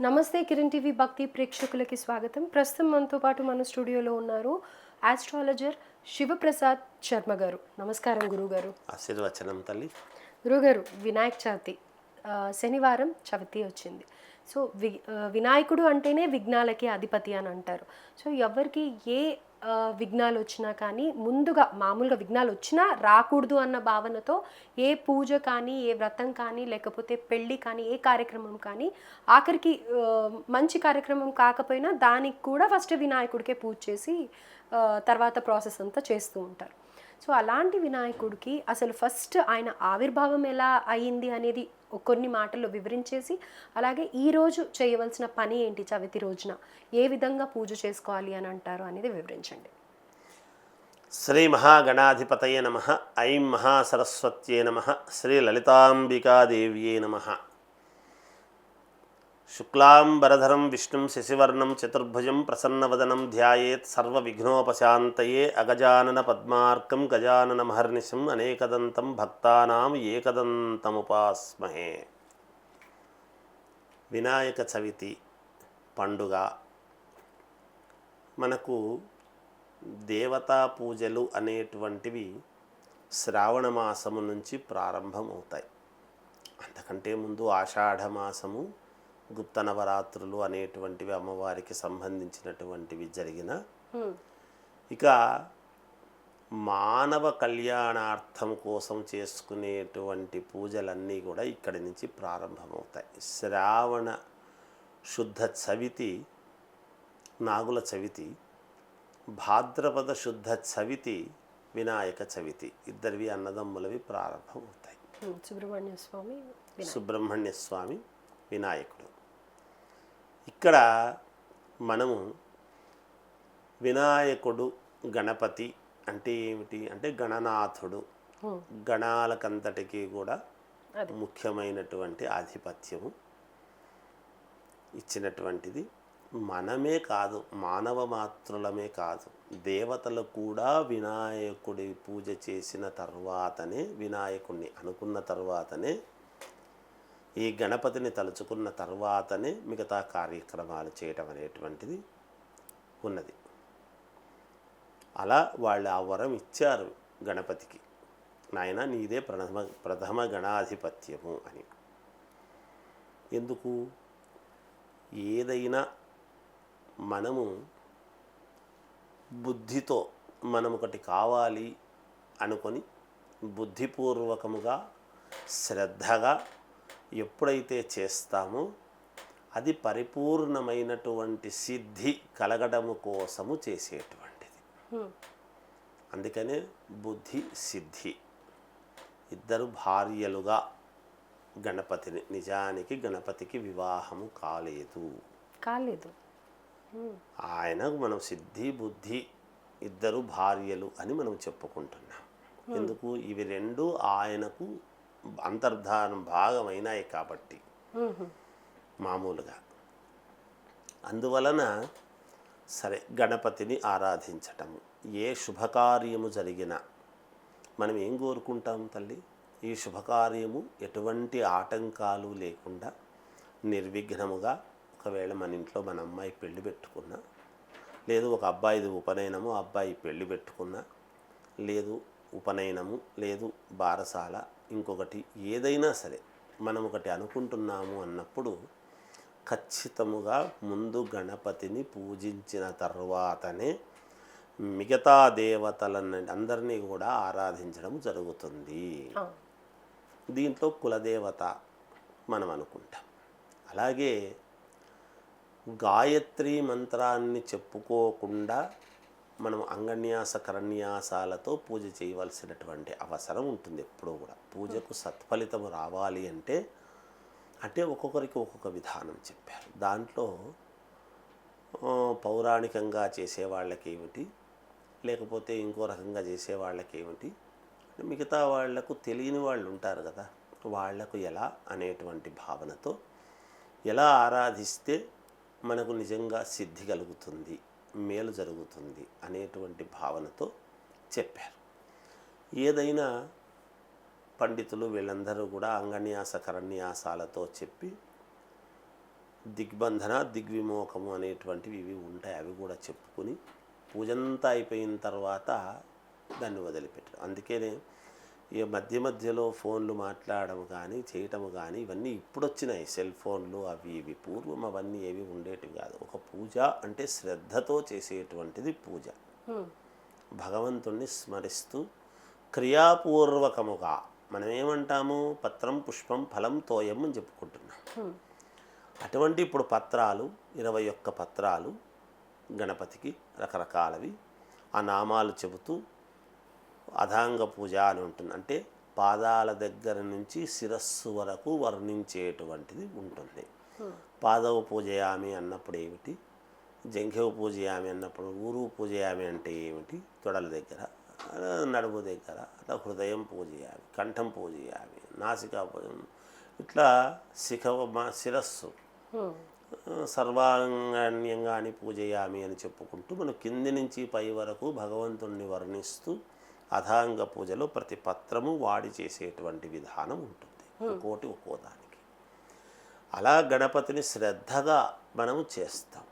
నమస్తే కిరణ్ టీవీ భక్తి ప్రేక్షకులకి స్వాగతం. ప్రస్తుతం మనతో పాటు మన స్టూడియోలో ఉన్నారు ఆస్ట్రాలజర్ శివప్రసాద్ శర్మ గారు. నమస్కారం గురుగారు. ఆశీర్వచనం తల్లి. గురుగారు వినాయక చవితి శనివారం చవితి వచ్చింది. సో వి వినాయకుడు అంటేనే విఘ్నాలకి అధిపతి అని అంటారు. సో ఎవరికి ఏ విఘ్నాలు వచ్చినా కానీ ముందుగా మామూలుగా విఘ్నాలు వచ్చినా రాకూడదు అన్న భావనతో ఏ పూజ కానీ ఏ వ్రతం కానీ లేకపోతే పెళ్ళి కానీ ఏ కార్యక్రమం కానీ ఆఖరికి మంచి కార్యక్రమం కాకపోయినా దానికి కూడా ఫస్ట్ వినాయకుడికే పూజ చేసి తర్వాత ప్రాసెస్ అంతా చేస్తూ ఉంటారు. సో అలాంటి వినాయకుడికి అసలు ఫస్ట్ ఆయన ఆవిర్భావం ఎలా అయ్యింది అనేది కొన్ని మాటల్లో వివరించేసి అలాగే ఈరోజు చేయవలసిన పని ఏంటి చవితి రోజున? ఏ విధంగా పూజ చేసుకోవాలి అని అంటారు అనేది వివరించండి. శ్రీ మహాగణాధిపతయ నమ ఐం మహాసరస్వత్యే నమ శ్రీ లలితాంబికాదేవ్యే నమ. శుక్లాంబరధరం విష్ణుం శశివర్ణం చతుర్భుజం ప్రసన్నవదనం ధ్యాయేత్ సర్వవిఘ్నోపశాంతయే అగజానన పద్మార్కం గజానన మహర్నిశం అనేకదంతం భక్తానాం ఏకదంతముపాస్మహే. వినాయక చవితి పండుగ. మనకు దేవతా పూజలు అనేటువంటివి శ్రావణ మాసము నుంచి ప్రారంభమవుతాయి. అంతకంటే ముందు ఆషాఢమాసము గుప్త నవరాత్రులు అనేటువంటివి అమ్మవారికి సంబంధించినటువంటివి జరిగిన ఇక మానవ కళ్యాణార్థం కోసం చేసుకునేటువంటి పూజలన్నీ కూడా ఇక్కడి నుంచి ప్రారంభమవుతాయి. శ్రావణ శుద్ధ చవితి నాగుల చవితి భాద్రపద శుద్ధ చవితి వినాయక చవితి ఇద్దరివి అన్నదమ్ములవి ప్రారంభమవుతాయి. సుబ్రహ్మణ్య స్వామి. సుబ్రహ్మణ్య స్వామి వినాయకుడు. ఇక్కడ మనము వినాయకుడు గణపతి అంటే ఏమిటి? అంటే గణనాథుడు. గణాలకంతటికీ కూడా ముఖ్యమైనటువంటి ఆధిపత్యము ఇచ్చినటువంటిది మనమే కాదు మానవ మాత్రులమే కాదు. దేవతలు కూడా వినాయకుడి పూజ చేసిన తర్వాతనే వినాయకుడిని అనుకున్న తర్వాతనే ఈ గణపతిని తలుచుకున్న తర్వాతనే మిగతా కార్యక్రమాలు చేయటం అనేటువంటిది ఉన్నది. అలా వాళ్ళు ఆ వరం ఇచ్చారు గణపతికి. నాయన నీదే ప్రథమ ప్రథమ గణాధిపత్యము అని. ఎందుకు? ఏదైనా మనము బుద్ధితో మనం ఒకటి కావాలి అనుకొని బుద్ధిపూర్వకముగా శ్రద్ధగా ఎప్పుడైతే చేస్తామో అది పరిపూర్ణమైనటువంటి సిద్ధి కలగడము కోసము చేసేటువంటిది. అందుకనే బుద్ధి సిద్ధి. ఇద్దరు భార్యలుగా గణపతిని నిజానికి గణపతికి వివాహము కాలేదు. కాలేదు. ఉమ్, ఆయనకు మనం సిద్ధి బుద్ధి ఇద్దరు భార్యలు అని మనం చెప్పుకుంటున్నాం. ఎందుకు? ఇవి రెండు ఆయనకు అంతర్ధానం భాగమైనాయి కాబట్టి. మామూలుగా. అందువలన సరే గణపతిని ఆరాధించటము ఏ శుభకార్యము జరిగినా మనం ఏం కోరుకుంటాం తల్లి? ఈ శుభకార్యము ఎటువంటి ఆటంకాలు లేకుండా నిర్విఘ్నముగా ఒకవేళ మన ఇంట్లో మన అమ్మాయి పెళ్ళి పెట్టుకున్నా లేదు ఒక అబ్బాయిది ఉపనయనము అబ్బాయి పెళ్ళి పెట్టుకున్నా లేదు ఉపనయనము లేదు బారసాల ఇంకొకటి ఏదైనా సరే మనం ఒకటి అనుకుంటున్నాము అన్నప్పుడు ఖచ్చితముగా ముందు గణపతిని పూజించిన తర్వాతనే మిగతా దేవతలను అందరినీ కూడా ఆరాధించడం జరుగుతుంది. దీంట్లో కులదేవత మనం అనుకుంటాం అలాగే గాయత్రి మంత్రాన్ని చెప్పుకోకుండా మనం అంగన్యాస కరన్యాసాలతో పూజ చేయవలసినటువంటి అవసరం ఉంటుంది ఎప్పుడూ కూడా. పూజకు సత్ఫలితం రావాలి అంటే అంటే ఒక్కొక్కరికి ఒక్కొక్క విధానం చెప్పారు. దాంట్లో పౌరాణికంగా చేసే వాళ్ళకి ఏమిటి లేకపోతే ఇంకో రకంగా చేసే వాళ్ళకి ఏమిటి మిగతా వాళ్ళకు తెలియని వాళ్ళు ఉంటారు కదా. వాళ్ళకు ఎలా అనేటువంటి భావనతో ఎలా ఆరాధిస్తే మనకు నిజంగా సిద్ధి కలుగుతుంది? మేలు జరుగుతుంది అనేటువంటి భావనతో చెప్పారు. ఏదైనా పండితులు వీళ్ళందరూ కూడా అంగన్యాస కరన్యాసాలతో చెప్పి దిగ్బంధన దిగ్విమోకము అనేటువంటివి ఇవి ఉంటాయి అవి కూడా చెప్పుకుని పూజంతా అయిపోయిన తర్వాత దాన్ని వదిలిపెట్టారు. అందుకనే ఈ మధ్య మధ్యలో ఫోన్లు మాట్లాడడం కానీ చేయటం కానీ ఇవన్నీ ఇప్పుడు వచ్చినాయి సెల్ ఫోన్లు అవి ఇవి పూర్వం అవన్నీ ఏవి ఉండేటివి కాదు. ఒక పూజ అంటే శ్రద్ధతో చేసేటువంటిది పూజ. భగవంతుణ్ణి స్మరిస్తూ క్రియాపూర్వకముగా మనం ఏమంటాము పత్రం పుష్పం ఫలం తోయం అని చెప్పుకుంటున్నాం. అటువంటి ఇప్పుడు పత్రాలు ఇరవై ఒక్క పత్రాలు గణపతికి రకరకాలవి ఆ నామాలు చెబుతూ అధాంగ పూజ అని ఉంటుంది. అంటే పాదాల దగ్గర నుంచి శిరస్సు వరకు వర్ణించేటువంటిది ఉంటుంది. పాదవ పూజయామి అన్నప్పుడు ఏమిటి? జంఘవ పూజయామి అన్నప్పుడు ఊరు పూజయామి అంటే ఏమిటి? తొడల దగ్గర నడుము దగ్గర అట్లా హృదయం పూజయామి కంఠం పూజయామి నాసికా పూజ ఇట్లా శిఖ మా శిరస్సు హ్మ్. సర్వాంగణ్యంగా అని పూజయామి అని చెప్పుకుంటూ మనం కింది నుంచి పై వరకు భగవంతుణ్ణి వర్ణిస్తూ అధాంగ పూజలో ప్రతి పత్రము వాడి చేసేటువంటి విధానం ఉంటుంది. ఒక్కోటి ఒక్కో దానికి. అలా గణపతిని శ్రద్ధగా మనము చేస్తాం.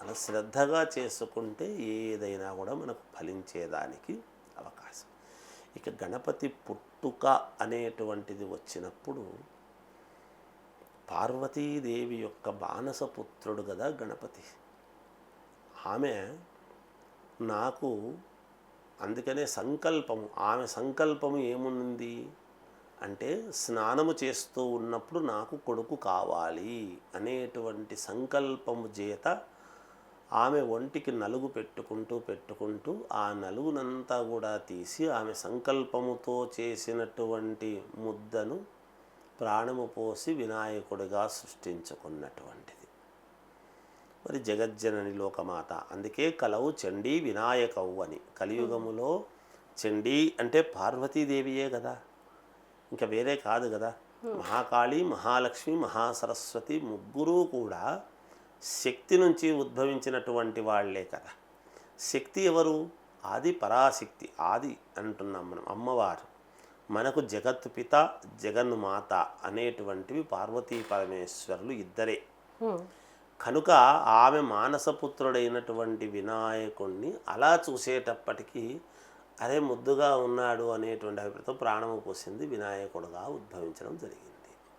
అలా శ్రద్ధగా చేసుకుంటే ఏదైనా కూడా మనకు ఫలించేదానికి అవకాశం. ఇక గణపతి పుట్టుక అనేటువంటిది వచ్చినప్పుడు పార్వతీదేవి యొక్క బాణసపుత్రుడు కదా గణపతి. ఆమె నాకు అందుకనే సంకల్పము ఆమె సంకల్పము ఏముంది? అంటే స్నానము చేస్తూ ఉన్నప్పుడు నాకు కొడుకు కావాలి అనేటువంటి సంకల్పము చేత ఆమె ఒంటికి నలుగు పెట్టుకుంటూ పెట్టుకుంటూ ఆ నలుగునంతా కూడా తీసి ఆమె సంకల్పముతో చేసినటువంటి ముద్దను ప్రాణము పోసి వినాయకుడిగా సృష్టించుకున్నటువంటిది. మరి జగజ్జనని లోకమాత అందుకే కలవు చండీ వినాయకవు అని. కలియుగములో చండీ అంటే పార్వతీదేవియే కదా. ఇంకా వేరే కాదు కదా. మహాకాళి మహాలక్ష్మి మహాసరస్వతి ముగ్గురు కూడా శక్తి నుంచి ఉద్భవించినటువంటి వాళ్ళే కదా. శక్తి ఎవరు? ఆది పరాశక్తి. ఆది అంటున్నాం మనం అమ్మవారు. మనకు జగత్ పిత జగన్మాత అనేటువంటివి పార్వతీ పరమేశ్వరులు ఇద్దరే. కనుక ఆమె మానసపుత్రుడైనటువంటి వినాయకుణ్ణి అలా చూసేటప్పటికీ అరే ముద్దుగా ఉన్నాడు అనేటువంటి అభిప్రాయంతో ప్రాణము పోసింది వినాయకుడుగా ఉద్భవించడం జరిగింది.